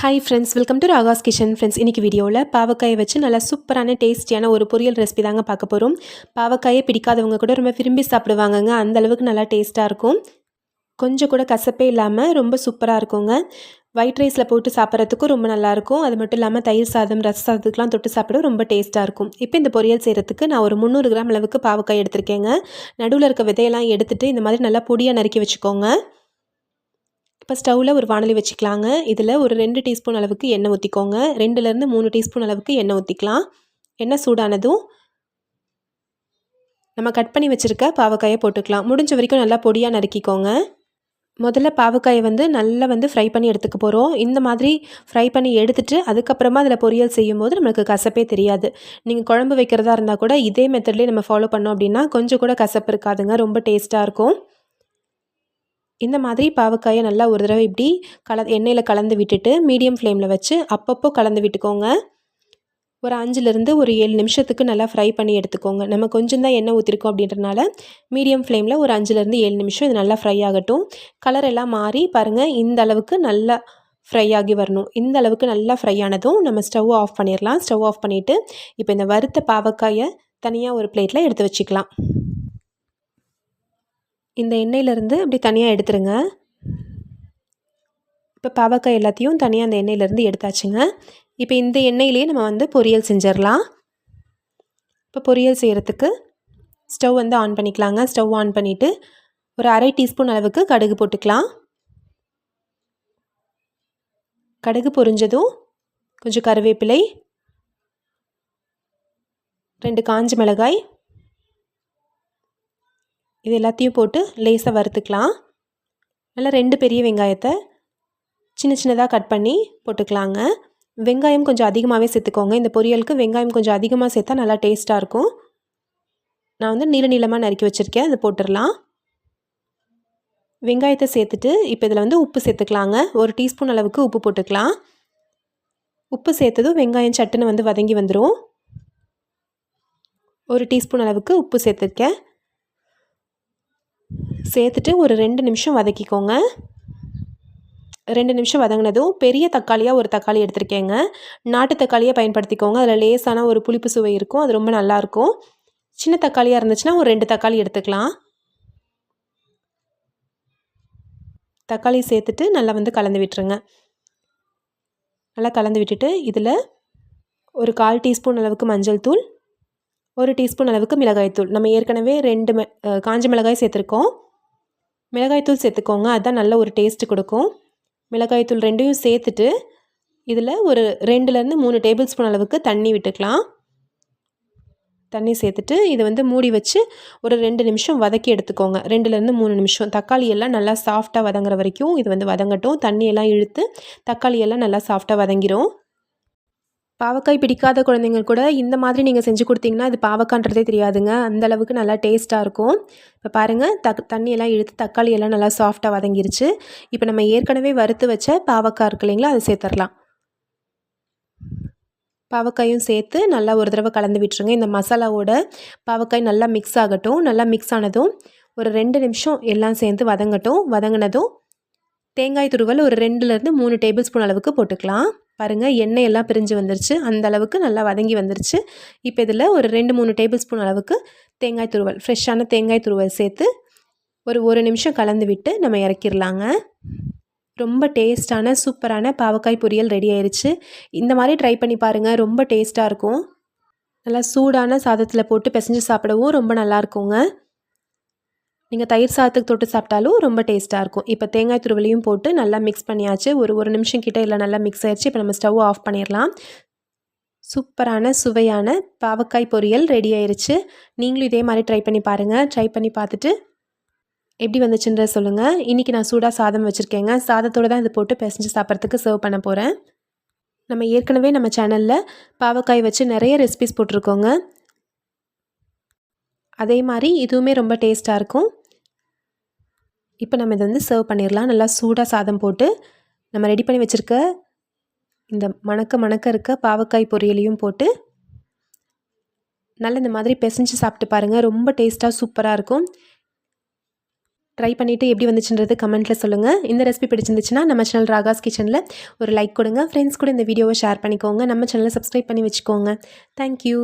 Hi friends welcome to Raga's kitchen friends இன்றைக்கி வீடியோவில் பாவக்காயை வச்சு நல்லா சூப்பரான டேஸ்டியான ஒரு பொரியல் ரெசிபி தாங்க பார்க்க போகிறோம் பாவக்காயை பிடிக்காதவங்க கூட ரொம்ப விரும்பி சாப்பிடுவாங்கங்க. அந்த அளவுக்கு நல்லா டேஸ்ட்டாக இருக்கும். கொஞ்சம் கூட கசப்பே இல்லாமல் ரொம்ப சூப்பராக இருக்குங்க. ஒயிட் ரைஸில் போட்டு சாப்பிட்றதுக்கும் ரொம்ப நல்லாயிருக்கும் அது மட்டும் இல்லாமல் தயிர் சாதம் ரச சாதத்துக்குலாம் தொட்டு சாப்பிட ரொம்ப டேஸ்ட்டாக இருக்கும். இப்போ இந்த பொரியல் செய்கிறதுக்கு நான் ஒரு முந்நூறு கிராம் அளவுக்கு பாவக்காய் எடுத்திருக்கேங்க. நடுவில் இருக்க விதையெல்லாம் எடுத்துகிட்டு இந்த மாதிரி நல்லா பொடியாக நறுக்கி வச்சுக்கோங்க. இப்போ ஸ்டவ்வில் ஒரு வானொலி வச்சுக்கலாங்க. இதில் ஒரு ரெண்டு டீஸ்பூன் அளவுக்கு எண்ணெய் ஊற்றிக்கோங்க ரெண்டுலேருந்து மூணு டீஸ்பூன் அளவுக்கு எண்ணெய் ஊற்றிக்கலாம் எண்ணெய் சூடானதும் நம்ம கட் பண்ணி வச்சுருக்க பாவக்காயை போட்டுக்கலாம். முடிஞ்ச வரைக்கும் நல்லா பொடியாக நறுக்கிக்கோங்க. முதல்ல பாவக்காயை வந்து நல்லா வந்து ஃப்ரை பண்ணி எடுத்துக்க போகிறோம் இந்த மாதிரி ஃப்ரை பண்ணி எடுத்துகிட்டு அதுக்கப்புறமா அதில் பொரியல் செய்யும் போது நம்மளுக்கு கசப்பே தெரியாது. நீங்கள் குழம்பு வைக்கிறதா இருந்தால் கூட இதே மெத்தட்லேயே நம்ம ஃபாலோ பண்ணோம் அப்படின்னா கொஞ்சம் கூட கசப்பு இருக்காதுங்க. ரொம்ப டேஸ்ட்டாக இருக்கும். இந்த மாதிரி பாவக்காயை நல்லா ஒரு தடவை இப்படி கல எண்ணெயில் கலந்து விட்டுட்டு மீடியம் ஃப்ளேமில் வச்சு அப்பப்போ கலந்து விட்டுக்கோங்க. ஒரு அஞ்சுலேருந்து ஒரு ஏழு நிமிஷத்துக்கு நல்லா ஃப்ரை பண்ணி எடுத்துக்கோங்க. நம்ம கொஞ்சம் தான் எண்ணெய் ஊற்றிருக்கோம் அப்படின்றனால மீடியம் ஃப்ளேமில் ஒரு அஞ்சுலேருந்து ஏழு நிமிஷம் இது நல்லா ஃப்ரை ஆகட்டும். கலர் எல்லாம் மாறி பாருங்கள் இந்த அளவுக்கு நல்லா ஃப்ரை ஆகி வரணும். இந்த அளவுக்கு நல்லா ஃப்ரை ஆனதும் நம்ம ஸ்டவ் ஆஃப் பண்ணிடலாம். ஸ்டவ் ஆஃப் பண்ணிவிட்டு இப்போ இந்த வறுத்த பாவக்காயை தனியாக ஒரு பிளேட்டில் எடுத்து வச்சுக்கலாம். இந்த எண்ணெயிலேருந்து அப்படி தனியாக எடுத்துருங்க. இப்போ பாவக்காய் எல்லாத்தையும் தனியாக அந்த எண்ணெயிலேருந்து எடுத்தாச்சுங்க. இப்போ இந்த எண்ணெயிலே நம்ம வந்து பொரியல் செஞ்சிடலாம். இப்போ பொரியல் செய்கிறதுக்கு ஸ்டவ் வந்து ஆன் பண்ணிக்கலாங்க. ஸ்டவ் ஆன் பண்ணிவிட்டு ஒரு அரை டீஸ்பூன் அளவுக்கு கடுகு போட்டுக்கலாம். கடுகு பொரிஞ்சதும் கொஞ்சம் கருவேப்பிலை ரெண்டு காஞ்ச மிளகாய் இது எல்லாத்தையும் போட்டு லேசாக வறுத்துக்கலாம். நல்லா ரெண்டு பெரிய வெங்காயத்தை சின்ன சின்னதாக கட் பண்ணி போட்டுக்கலாங்க. வெங்காயம் கொஞ்சம் அதிகமாகவே சேர்த்துக்கோங்க. இந்த பொரியலுக்கு வெங்காயம் கொஞ்சம் அதிகமாக சேர்த்தா நல்லா டேஸ்ட்டாக இருக்கும். நான் வந்து நீள நீளமாக நறுக்கி வச்சுருக்கேன். அதை போட்டுடலாம். வெங்காயத்தை சேர்த்துட்டு இப்போ இதில் வந்து உப்பு சேர்த்துக்கலாங்க. ஒரு டீஸ்பூன் அளவுக்கு உப்பு போட்டுக்கலாம். உப்பு சேர்த்ததும் வெங்காயம் சட்டுன்னு வந்து வதங்கி வந்துடும் ஒரு டீஸ்பூன் அளவுக்கு உப்பு சேர்த்துருக்கேன். சேர்த்துட்டு ஒரு ரெண்டு நிமிஷம் வதக்கிக்கோங்க. ரெண்டு நிமிஷம் வதங்கினதும் பெரிய தக்காளியாக ஒரு தக்காளி எடுத்திருக்கேங்க. நாட்டு தக்காளியை பயன்படுத்திக்கோங்க. அதில் லேசான ஒரு புளிப்பு சுவை இருக்கும். அது ரொம்ப நல்லாயிருக்கும் சின்ன தக்காளியாக இருந்துச்சுன்னா ஒரு ரெண்டு தக்காளி எடுத்துக்கலாம். தக்காளி சேர்த்துட்டு நல்லா வந்து கலந்து விட்டுருங்க. நல்லா கலந்து விட்டுட்டு இதில் ஒரு கால் டீஸ்பூன் அளவுக்கு மஞ்சள் தூள் ஒரு டீஸ்பூன் அளவுக்கு மிளகாய்த்தூள் நம்ம ஏற்கனவே ரெண்டு காஞ்ச மிளகாய் சேர்த்துருக்கோம். மிளகாய்த்தூள் சேர்த்துக்கோங்க. அதுதான் நல்ல ஒரு டேஸ்ட் கொடுக்கும். மிளகாய்த்தூள் ரெண்டையும் சேர்த்துட்டு இதில் ஒரு ரெண்டுலேருந்து மூணு டேபிள் ஸ்பூன் அளவுக்கு தண்ணி விட்டுக்கலாம். தண்ணி சேர்த்துட்டு இதை வந்து மூடி வச்சு ஒரு ரெண்டு நிமிஷம் வதக்கி எடுத்துக்கோங்க. ரெண்டுலேருந்து மூணு நிமிஷம். தக்காளி எல்லாம் நல்லா சாஃப்டாக வதங்குற வரைக்கும் இது வந்து வதங்கட்டும். தண்ணியெல்லாம் இழுத்து தக்காளி எல்லாம் நல்லா சாஃப்டாக வதங்கிடும் பாவக்காய் பிடிக்காத குழந்தைங்க கூட இந்த மாதிரி நீங்கள் செஞ்சு கொடுத்தீங்கன்னா அது பாவக்கான்றதே தெரியாதுங்க. அந்த அளவுக்கு நல்லா டேஸ்ட்டாக இருக்கும். இப்போ பாருங்கள் தக் தண்ணியெல்லாம் இழுத்து தக்காளி எல்லாம் நல்லா சாஃப்டாக வதங்கிருச்சு. இப்போ நம்ம ஏற்கனவே வறுத்து வச்ச பாவக்காய் இருக்கு இல்லைங்களா அதை சேர்த்துடலாம் பாவக்காயும் சேர்த்து நல்லா ஒரு தடவை கலந்து விட்டுருங்க. இந்த மசாலாவோட பாவக்காய் நல்லா மிக்ஸ் ஆகட்டும் நல்லா மிக்ஸ் ஆனதும் ஒரு ரெண்டு நிமிஷம் எல்லாம் சேர்ந்து வதங்கட்டும். வதங்கினதும் தேங்காய் துருவல் ஒரு ரெண்டுலேருந்து மூணு டேபிள் ஸ்பூன் அளவுக்கு போட்டுக்கலாம். பாருங்கள் எண்ணெய் எல்லாம் பிரிஞ்சு வந்துருச்சு. அந்த அளவுக்கு நல்லா வதங்கி வந்துருச்சு. இப்போ இதில் ஒரு ரெண்டு மூணு டேபிள் ஸ்பூன் அளவுக்கு தேங்காய் துருவல் ஃப்ரெஷ்ஷான தேங்காய் துருவல் சேர்த்து ஒரு ஒரு நிமிஷம் கலந்து விட்டு நம்ம இறக்கிடலாங்க ரொம்ப டேஸ்டான சூப்பரான பாவக்காய் பொரியல் ரெடி ஆயிடுச்சு இந்த மாதிரி ட்ரை பண்ணி பாருங்கள் ரொம்ப டேஸ்ட்டாக இருக்கும். நல்லா சூடான சாதத்தில் போட்டு பிசைஞ்சு சாப்பிடவும் ரொம்ப நல்லாயிருக்குங்க நீங்கள் தயிர் சாதத்துக்கு தொட்டு சாப்பிட்டாலும் ரொம்ப டேஸ்ட்டாக இருக்கும். இப்போ தேங்காய் துருவலையும் போட்டு நல்லா மிக்ஸ் பண்ணியாச்சு. ஒரு ஒரு நிமிஷம் கிட்டே இல்லை நல்லா மிக்ஸ் ஆயிடுச்சு இப்போ நம்ம ஸ்டவ் ஆஃப் பண்ணிடலாம். சூப்பரான சுவையான பாவக்காய் பொரியல் ரெடி ஆயிடுச்சு நீங்களும் இதே மாதிரி ட்ரை பண்ணி பாருங்கள் ட்ரை பண்ணி பார்த்துட்டு எப்படி வந்துச்சுன்ற சொல்லுங்கள் இன்றைக்கி நான் சூடாக சாதம் வச்சுருக்கேங்க. சாதத்தோடு தான் இது போட்டு பிசைஞ்சு சாப்பிட்றதுக்கு சர்வ் பண்ண போகிறேன் நம்ம ஏற்கனவே நம்ம சேனலில் பாவக்காய் வச்சு நிறைய ரெசிபிஸ் போட்டிருக்கோங்க. அதே மாதிரி இதுவுமே ரொம்ப டேஸ்ட்டாக இருக்கும். இப்போ நம்ம இதை வந்து சர்வ் பண்ணிடலாம். நல்லா சூடாக சாதம் போட்டு நம்ம ரெடி பண்ணி வச்சுருக்க இந்த மணக்க மணக்க இருக்க பாவக்காய் பொரியலையும் போட்டு நல்ல இந்த மாதிரி பிசைஞ்சு சாப்பிட்டு பாருங்கள் ரொம்ப டேஸ்ட்டாக சூப்பராக இருக்கும். ட்ரை பண்ணிவிட்டு எப்படி வந்துச்சுன்றது கமெண்ட்டில் சொல்லுங்கள் இந்த ரெசிபி பிடிச்சிருந்துச்சுன்னா நம்ம சேனல் ராகாஸ் கிச்சனில் ஒரு லைக் கொடுங்க. ஃப்ரெண்ட்ஸ் கூட இந்த வீடியோவை ஷேர் பண்ணிக்கோங்க. நம்ம சேனலை சப்ஸ்கிரைப் பண்ணி வச்சுக்கோங்க. தேங்க்யூ